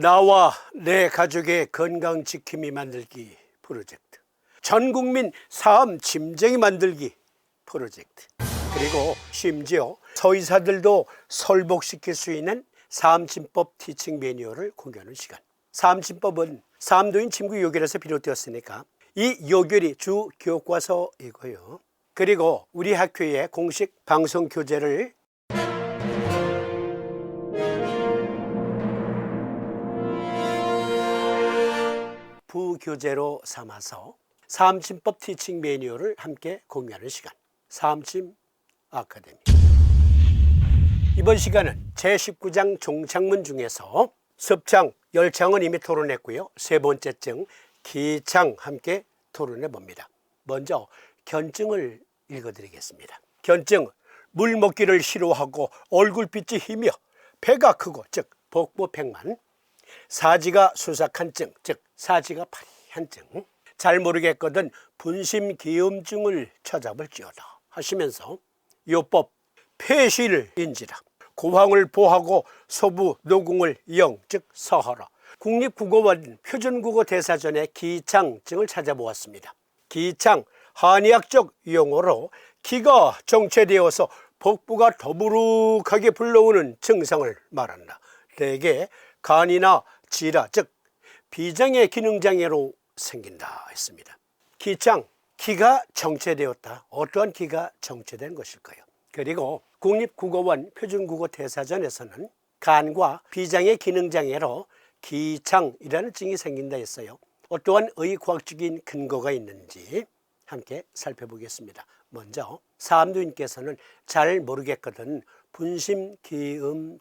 나와 내 가족의 건강 지킴이 만들기 프로젝트. 전 국민 사암 짐쟁이 만들기 프로젝트. 그리고 심지어 서의사들도 설복시킬 수 있는 사암침법 티칭 매뉴얼을 공유하는 시간. 사암침법은 사암도인 침구 요결에서 비롯되었으니까 이 요결이 주 교과서이고요. 그리고 우리 학교의 공식 방송 교재를 부교재로 삼아서 사암침법 티칭 매뉴얼을 함께 공유하는 시간. 사암침 아카데미. 이번 시간은 제19장 종착문 중에서 습창, 열창은 이미 토론했고요. 세 번째 증, 기창 함께 토론해 봅니다. 먼저 견증을 읽어드리겠습니다. 견증, 물 먹기를 싫어하고 얼굴빛이 희며 배가 크고 즉 복부팽만 사지가 수삭한 증, 즉 사지가 파리한 증. 잘 모르겠거든 분심 기음증을 찾아볼지어다 하시면서 요법 폐시를 인지라 고황을 보하고 소부 노궁을 영, 즉 서하라. 국립국어원 표준국어 대사전의 기창증을 찾아보았습니다. 기창 한의학적 용어로 기가 정체되어서 복부가 더부룩하게 불러오는 증상을 말한다. 대개 간이나 지라 즉 비장의 기능 장애로 생긴다 했습니다. 기창 기가 정체되었다. 어떠한 기가 정체된 것일까요? 그리고 국립국어원 표준국어 대사전에서는 간과 비장의 기능 장애로 기창이라는 증이 생긴다 했어요. 어떠한 의과학적인 근거가 있는지 함께 살펴보겠습니다. 먼저 사암도인께서는 잘 모르겠거든 분심기음증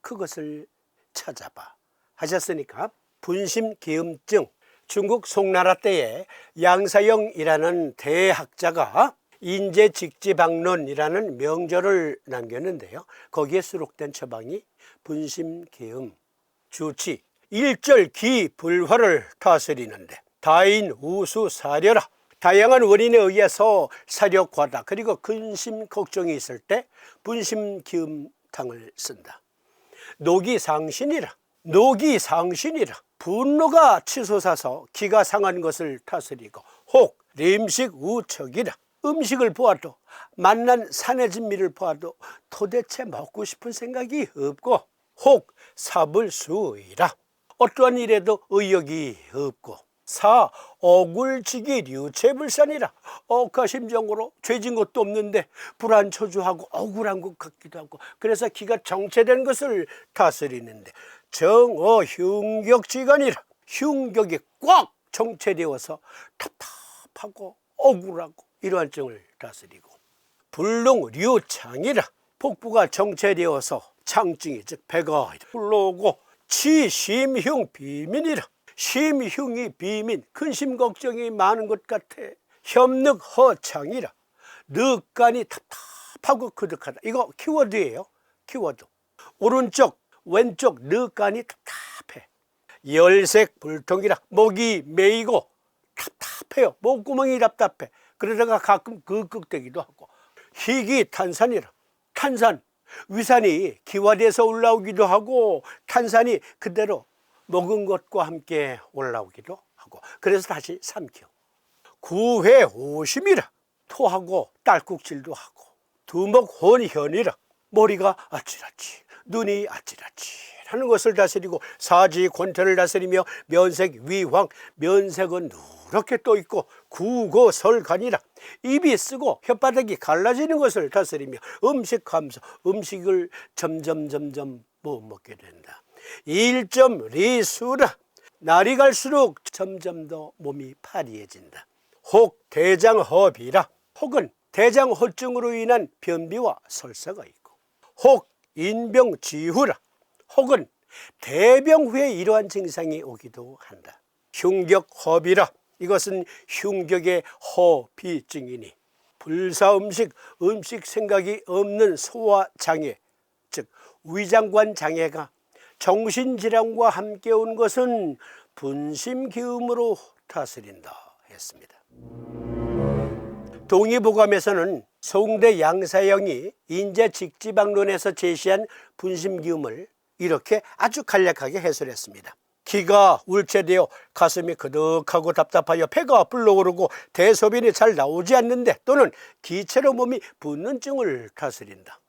그것을 찾아봐 하셨으니까 분심기음증. 중국 송나라 때에 양사영이라는 대학자가 인재직지방론이라는 명절을 남겼는데요. 거기에 수록된 처방이 분심기음 주치 일절 기불화를 다스리는데 다인 우수 사려라. 다양한 원인에 의해서 사력과다. 그리고 근심 걱정이 있을 때 분심기음탕을 쓴다. 노기상신이라. 노기상신이라 분노가 치솟아서 기가 상한 것을 다스리고 혹 림식 우척이라 음식을 보아도 만난 산해진미를 보아도 도대체 먹고 싶은 생각이 없고 혹 사불수이라. 어떠한 일에도 의욕이 없고 사 억울지기 류체불산이라. 억하심정으로 죄진 것도 없는데 불안초조하고 억울한 것 같기도 하고 그래서 기가 정체된 것을 다스리는데 정어 흉격지간이라 흉격이 꽉 정체되어서 답답하고 억울하고 이러한 증을 다스리고 불능 류창이라 복부가 정체되어서 창증이 즉 배가 불러오고 치심흉 비민이라 심흉이 비민 근심 걱정이 많은 것 같아 협력 허창이라 늑간이 답답하고 그득하다. 이거 키워드예요. 키워드. 오른쪽 왼쪽 늑간이 답답해. 열색 불통이라 목이 메이고 답답해요. 목구멍이 답답해. 그러다가 가끔 극극대기도 하고. 희귀 탄산이라. 탄산. 위산이 기화돼서 올라오기도 하고 탄산이 그대로 먹은 것과 함께 올라오기도 하고. 그래서 다시 삼켜 구회 오심이라. 토하고 딸꾹질도 하고. 두목 혼현이라. 머리가 아찔아찔 눈이 아찔아찔 하는 것을 다스리고 사지 권태를 다스리며 면색 위황 면색은 누렇게 떠 있고 구고 설간이라 입이 쓰고 혓바닥이 갈라지는 것을 다스리며 음식 감소 음식을 점점 점점 못 먹게 된다. 일점 리수라 날이 갈수록 점점 더 몸이 파리해진다. 혹 대장허비라 혹은 대장호증으로 인한 변비와 설사가 있고 혹 인병지후라 혹은 대병 후에 이러한 증상이 오기도 한다. 흉격허비라 이것은 흉격의 허비증이니 불사 음식 음식 생각이 없는 소화 장애 즉 위장관 장애가 정신질환과 함께 온 것은 분심기음으로 다스린다 했습니다. 동의보감에서는 송대 양사영이 인재 직지방론에서 제시한 분심기음을 이렇게 아주 간략하게 해설했습니다. 기가 울체되어 가슴이 그득하고 답답하여 배가 불러오르고 대소변이 잘 나오지 않는데 또는 기체로 몸이 붓는 증을 다스린다.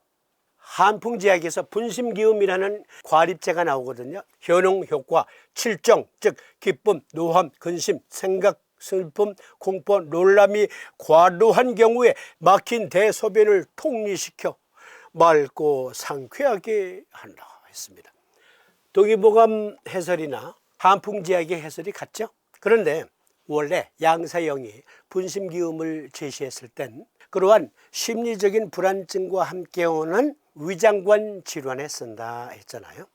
한풍제약에서 분심기음이라는 과립제가 나오거든요. 현웅 효과, 칠정, 즉 기쁨, 노함, 근심, 생각, 슬픔, 공포, 놀람이 과도한 경우에 막힌 대소변을 통리시켜 맑고 상쾌하게 한다 했습니다. 동의보감 해설이나 한풍제약의 해설이 같죠? 그런데 원래 양사형이 분심기음을 제시했을 땐 그러한 심리적인 불안증과 함께 오는 위장관 질환에 쓴다 했잖아요.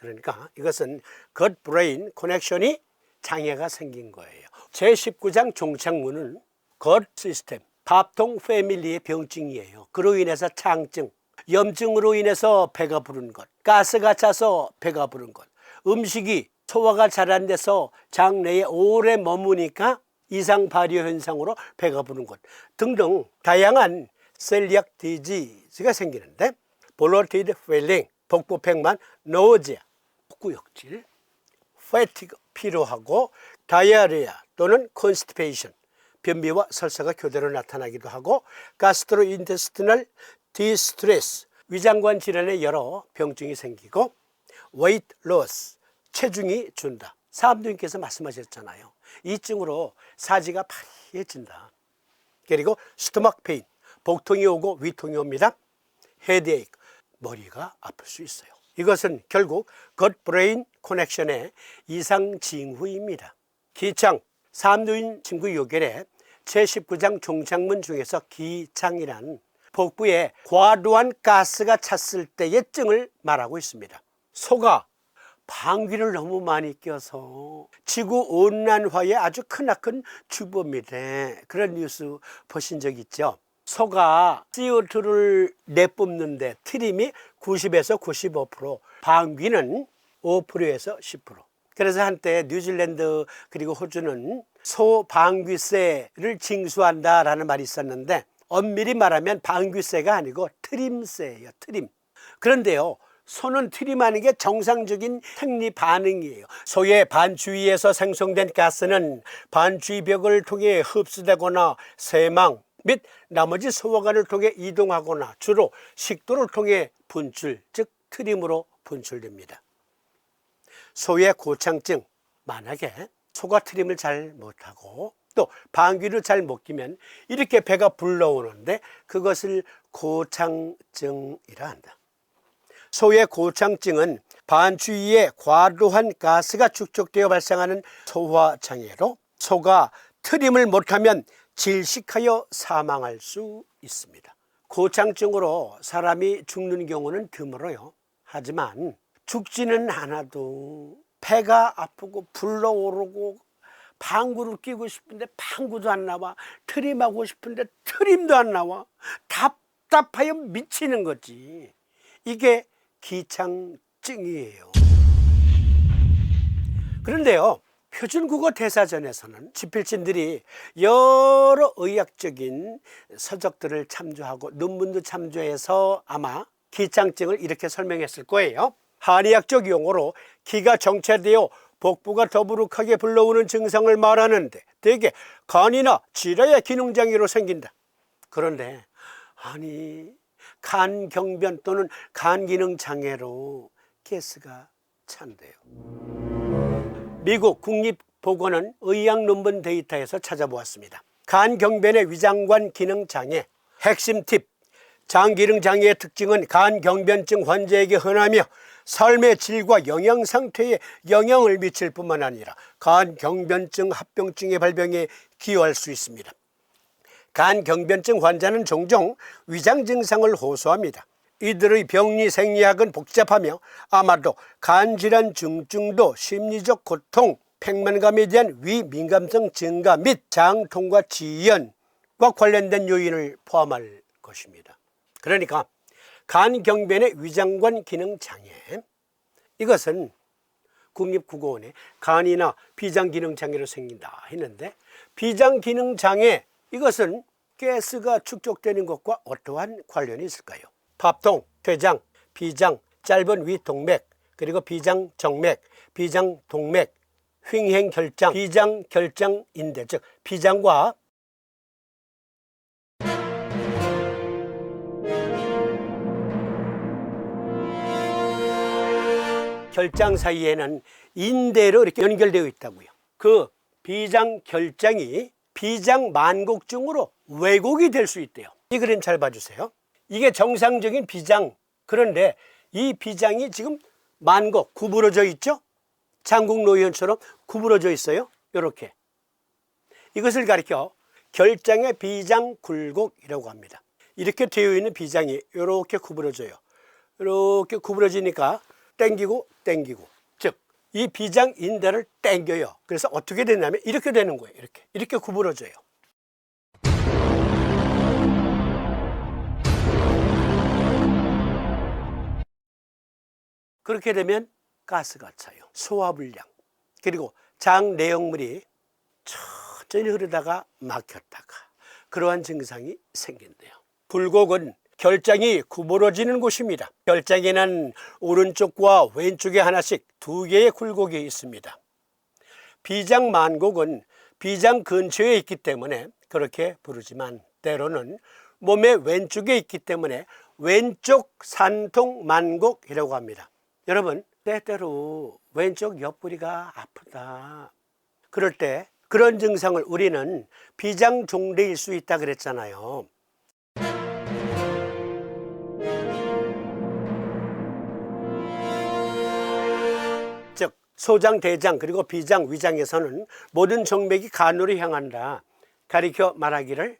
그러니까 이것은 겉 브레인 커넥션이 장애가 생긴 거예요. 제19장 종착문은 겉 시스템, 밥통 패밀리의 병증이에요. 그로 인해서 창증, 염증으로 인해서 배가 부른 것, 가스가 차서 배가 부른 것, 음식이 소화가 잘 안 돼서 장내에 오래 머무니까 이상 발효 현상으로 배가 부른 것 등등 다양한 셀리악 디지즈가 생기는데 볼러티드 필링, 복부팽만, 노지아, 복구역질, 패티그, 피로하고 다이아리아 또는 컨스티페이션, 변비와 설사가 교대로 나타나기도 하고 가스트로인테스티널 디스트레스, 위장관 질환의 여러 병증이 생기고 웨이트 로스, 체중이 준다. 사암도님께서 말씀하셨잖아요. 이 증으로 사지가 파리해진다. 그리고 스토막 페인, 복통이 오고 위통이 옵니다. 헤드에이크, 머리가 아플 수 있어요. 이것은 결국 겉 브레인 커넥션의 이상 징후입니다. 기창, 삼두인 친구 요결의 제19장 종착문 중에서 기창이란 복부에 과도한 가스가 찼을 때의 증을 말하고 있습니다. 소가 방귀를 너무 많이 껴서 지구 온난화에 아주 크나큰 주범이래. 그런 뉴스 보신 적 있죠? 소가 CO2를 내뿜는데 트림이 90에서 95%, 방귀는 5%에서 10%. 그래서 한때 뉴질랜드 그리고 호주는 소 방귀세를 징수한다라는 말이 있었는데 엄밀히 말하면 방귀세가 아니고 트림세예요. 트림. 그런데요. 소는 트림하는 게 정상적인 생리 반응이에요. 소의 반주위에서 생성된 가스는 반주위 벽을 통해 흡수되거나 세망 및 나머지 소화관을 통해 이동하거나 주로 식도를 통해 분출, 즉 트림으로 분출됩니다. 소의 고창증, 만약에 소가 트림을 잘 못하고 또 방귀를 잘 못 끼면 이렇게 배가 불러오는데 그것을 고창증이라 한다. 소의 고창증은 반주위에 과도한 가스가 축적되어 발생하는 소화장애로 소가 트림을 못하면 질식하여 사망할 수 있습니다. 고창증으로 사람이 죽는 경우는 드물어요. 하지만 죽지는 않아도 배가 아프고 불러오르고 방구를 끼고 싶은데 방구도 안 나와. 트림하고 싶은데 트림도 안 나와. 답답하여 미치는 거지. 이게 기창증이에요. 그런데요 표준국어 대사전에서는 지필진들이 여러 의학적인 서적들을 참조하고 논문도 참조해서 아마 기창증을 이렇게 설명했을 거예요 한의학적 용어로 기가 정체되어 복부가 더부룩하게 불러오는 증상을 말하는데 대개 간이나 지라의 기능장애로 생긴다. 그런데 아니 간경변 또는 간기능 장애로 가스가 찬대요. 미국 국립보건원 의학 논문 데이터에서 찾아보았습니다. 간경변의 위장관 기능 장애 핵심 팁 장기능 장애의 특징은 간경변증 환자에게 흔하며 삶의 질과 영양 상태에 영향을 미칠 뿐만 아니라 간 경변증 합병증의 발병에 기여할 수 있습니다. 간 경변증 환자는 종종 위장 증상을 호소합니다. 이들의 병리 생리학은 복잡하며 아마도 간 질환 중증도 심리적 고통, 팽만감에 대한 위민감성 증가 및 장통과 지연과 관련된 요인을 포함할 것입니다. 그러니까 간경변의 위장관 기능 장애 이것은 국립국어원에 간이나 비장 기능 장애로 생긴다 했는데 비장 기능 장애 이것은 가스가 축적되는 것과 어떠한 관련이 있을까요? 밥통, 췌장, 비장, 짧은 위동맥, 그리고 비장 정맥, 비장 동맥, 횡행 결장, 비장 결장 인대 즉 비장과 결장 사이에는 인대로 이렇게 연결되어 있다고요. 그 비장 결장이 비장 만곡증으로 왜곡이 될 수 있대요. 이 그림 잘 봐주세요. 이게 정상적인 비장. 그런데 이 비장이 지금 만곡 구부러져 있죠? 장국 노현처럼 구부러져 있어요. 이렇게. 이것을 가리켜 결장의 비장 굴곡이라고 합니다. 이렇게 되어 있는 비장이 이렇게 구부러져요. 이렇게 구부러지니까 땡기고 땡기고 즉 이 비장 인대를 땡겨요. 그래서 어떻게 되냐면 이렇게 되는 거예요. 이렇게 이렇게 구부러져요. 그렇게 되면 가스가 차요. 소화불량 그리고 장 내용물이 천천히 흐르다가 막혔다가 그러한 증상이 생긴대요. 굴곡은 결장이 구부러지는 곳입니다. 결장에는 오른쪽과 왼쪽에 하나씩 두 개의 굴곡이 있습니다. 비장 만곡은 비장 근처에 있기 때문에 그렇게 부르지만 때로는 몸의 왼쪽에 있기 때문에 왼쪽 산통 만곡이라고 합니다. 여러분 때때로 왼쪽 옆구리가 아프다. 그럴 때 그런 증상을 우리는 비장 종대일 수 있다 그랬잖아요. 소장, 대장 그리고 비장, 위장에서는 모든 정맥이 간으로 향한다. 가리켜 말하기를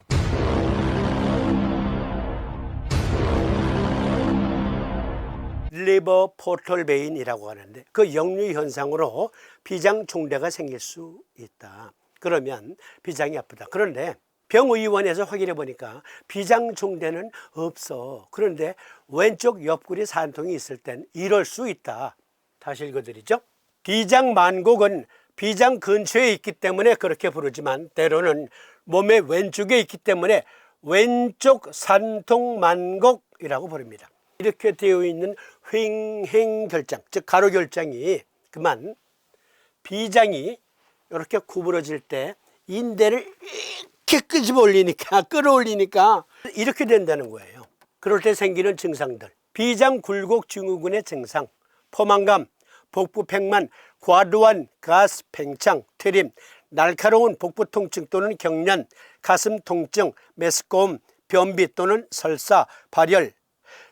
리버 포털 베인이라고 하는데 그 역류 현상으로 비장 종대가 생길 수 있다. 그러면 비장이 아프다. 그런데 병의원에서 확인해 보니까 비장 종대는 없어. 그런데 왼쪽 옆구리 산통이 있을 땐 이럴 수 있다. 다시 읽어드리죠. 비장 만곡은 비장 근처에 있기 때문에 그렇게 부르지만 때로는 몸의 왼쪽에 있기 때문에 왼쪽 산통 만곡이라고 부릅니다. 이렇게 되어 있는 횡행결장, 즉 가로결장이 그만 비장이 이렇게 구부러질 때 인대를 이렇게 끄집어 올리니까 끌어올리니까 이렇게 된다는 거예요. 그럴 때 생기는 증상들 비장 굴곡 증후군의 증상 포만감, 복부 팽만, 과도한 가스 팽창, 트림, 날카로운 복부 통증 또는 경련, 가슴 통증, 메스꺼움, 변비 또는 설사, 발열,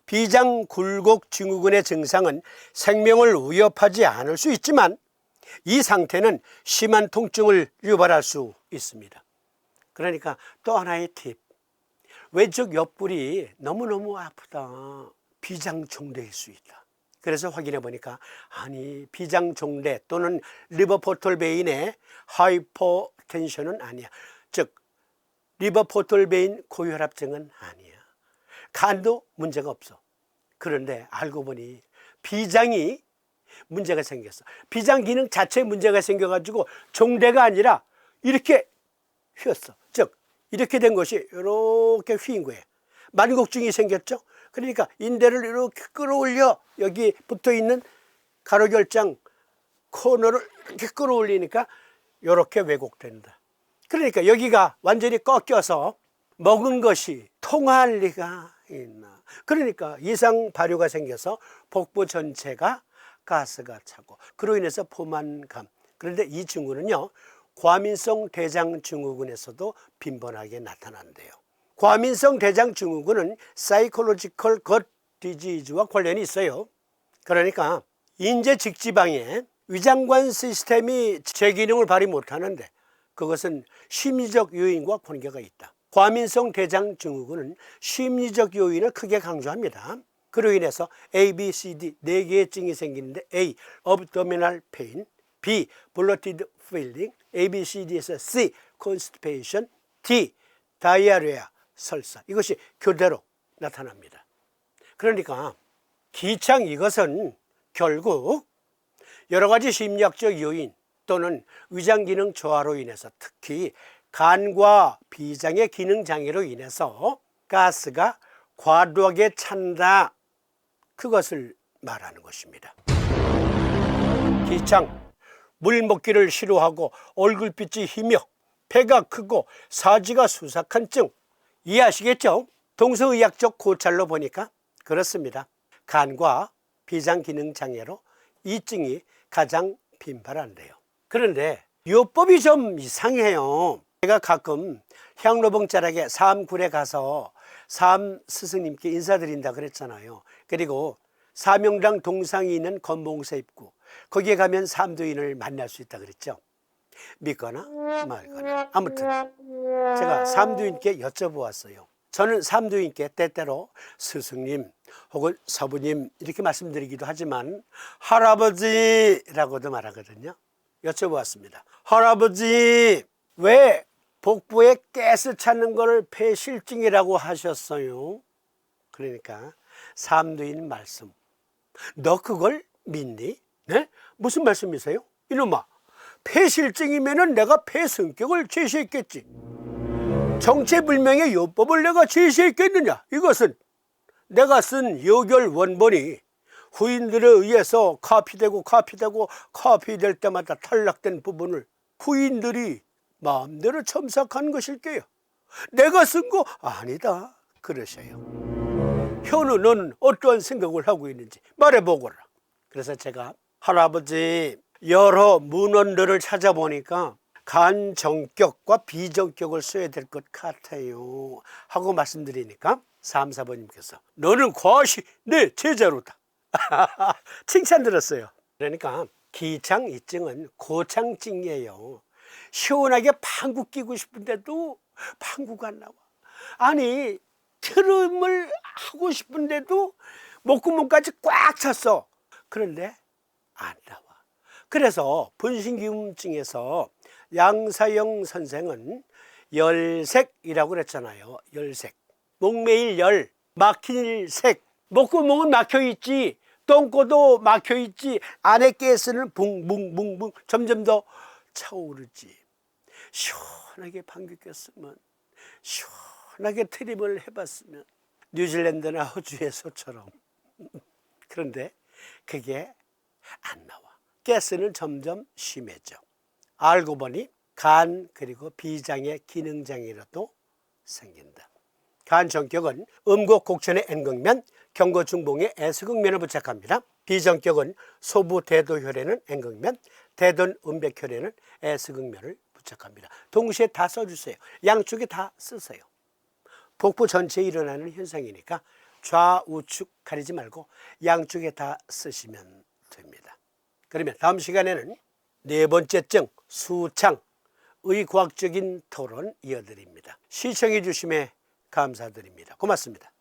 비장 굴곡 증후군의 증상은 생명을 위협하지 않을 수 있지만 이 상태는 심한 통증을 유발할 수 있습니다. 그러니까 또 하나의 팁. 왼쪽 옆구리 너무너무 아프다. 비장종대일 수 있다. 그래서 확인해 보니까 아니 비장종대 또는 리버포털베인의 하이퍼텐션은 아니야. 즉 리버포털베인 고혈압증은 아니야. 간도 문제가 없어. 그런데 알고 보니 비장이 문제가 생겼어. 비장 기능 자체에 문제가 생겨 가지고 종대가 아니라 이렇게 휘었어. 즉 이렇게 된 것이 이렇게 휘인 거예요. 만곡증이 생겼죠. 그러니까 인대를 이렇게 끌어올려 여기 붙어 있는 가로결장 코너를 이렇게 끌어올리니까 이렇게 왜곡된다. 그러니까 여기가 완전히 꺾여서 먹은 것이 통할 리가 있나. 그러니까 이상 발효가 생겨서 복부 전체가 가스가 차고 그로 인해서 포만감. 그런데 이 증후는요. 과민성 대장 증후군에서도 빈번하게 나타난대요. 과민성 대장 증후군은 사이콜로지컬 겉 디지즈와 관련이 있어요. 그러니까 인제 직지방에 위장관 시스템이 제 기능을 발휘 못하는데 그것은 심리적 요인과 관계가 있다. 과민성 대장 증후군은 심리적 요인을 크게 강조합니다. 그로 인해서 A, B, C, D 네 개의 증이 생기는데 A, abdominal pain, B, bloated feeling, A, B, C, D에서 C, constipation, D, diarrhea, 설사. 이것이 교대로 나타납니다. 그러니까 기창 이것은 결국 여러 가지 심리학적 요인 또는 위장 기능 저하로 인해서 특히 간과 비장의 기능 장애로 인해서 가스가 과도하게 찬다. 그것을 말하는 것입니다. 기창 물 먹기를 싫어하고 얼굴빛이 희며 배가 크고 사지가 수삭한 증 이해하시겠죠? 동서의학적 고찰로 보니까 그렇습니다. 간과 비장 기능 장애로 이 증이 가장 빈발한데요. 그런데 요법이 좀 이상해요. 제가 가끔 향로봉 자락에 사암굴에 가서 사암 스승님께 인사드린다 그랬잖아요. 그리고 사명당 동상이 있는 건봉사 입구 거기에 가면 삼도인을 만날 수 있다 그랬죠. 믿거나 말거나 아무튼 제가 삼도인께 여쭤보았어요. 저는 삼도인께 때때로 스승님 혹은 서부님 이렇게 말씀드리기도 하지만 할아버지라고도 말하거든요. 여쭤보았습니다. 할아버지 왜 복부에 가스 찾는 걸 폐실증이라고 하셨어요? 그러니까 삼도인 말씀. 너 그걸 믿니? 네? 무슨 말씀이세요? 이놈아, 폐실증이면은 내가 폐성격을 제시했겠지. 정체불명의 요법을 내가 제시했겠느냐? 이것은 내가 쓴 요결 원본이 후인들에 의해서 카피되고 카피되고 카피될 때마다 탈락된 부분을 후인들이 마음대로 첨삭한 것일게요. 내가 쓴 거 아니다. 그러셔요. 현우는 어떠한 생각을 하고 있는지 말해보거라. 그래서 제가 할아버지 여러 문헌들을 찾아보니까 간정격과 비정격을 써야 될 것 같아요. 하고 말씀드리니까 삼사번님께서 너는 과시 내 제자로다. 칭찬 들었어요. 그러니까 기창 이증은 고창증이에요. 시원하게 방구 끼고 싶은데도 방구가 안 나와. 아니 트름을 하고 싶은데도 목구멍까지 꽉 찼어. 그런데 안 나와. 그래서 분신기움증에서 양사영 선생은 열색이라고 그랬잖아요. 열색. 목매일 열, 막힐 색. 목구멍은 막혀 있지. 똥꼬도 막혀 있지. 안에 가스는 붕붕붕붕 점점 더 차오르지. 시원하게 방귀 꼈으면 시원하게 트림을 해봤으면 뉴질랜드나 호주에서처럼 그런데 그게 안 나와. 가스는 점점 심해져. 알고 보니 간 그리고 비장의 기능장애라도 생긴다. 간 전격은 음곡 곡천의 N극면, 경고 중봉의 S극면을 부착합니다. 비정격은 소부 대도혈에는 N극면, 대돈 음백혈에는 S극면을 부착합니다. 동시에 다 써주세요. 양쪽에 다 쓰세요. 복부 전체에 일어나는 현상이니까 좌우측 가리지 말고 양쪽에 다 쓰시면 됩니다. 그러면 다음 시간에는 네 번째 증 수창 의 과학적인 토론 이어드립니다. 시청해 주심에 감사드립니다. 고맙습니다.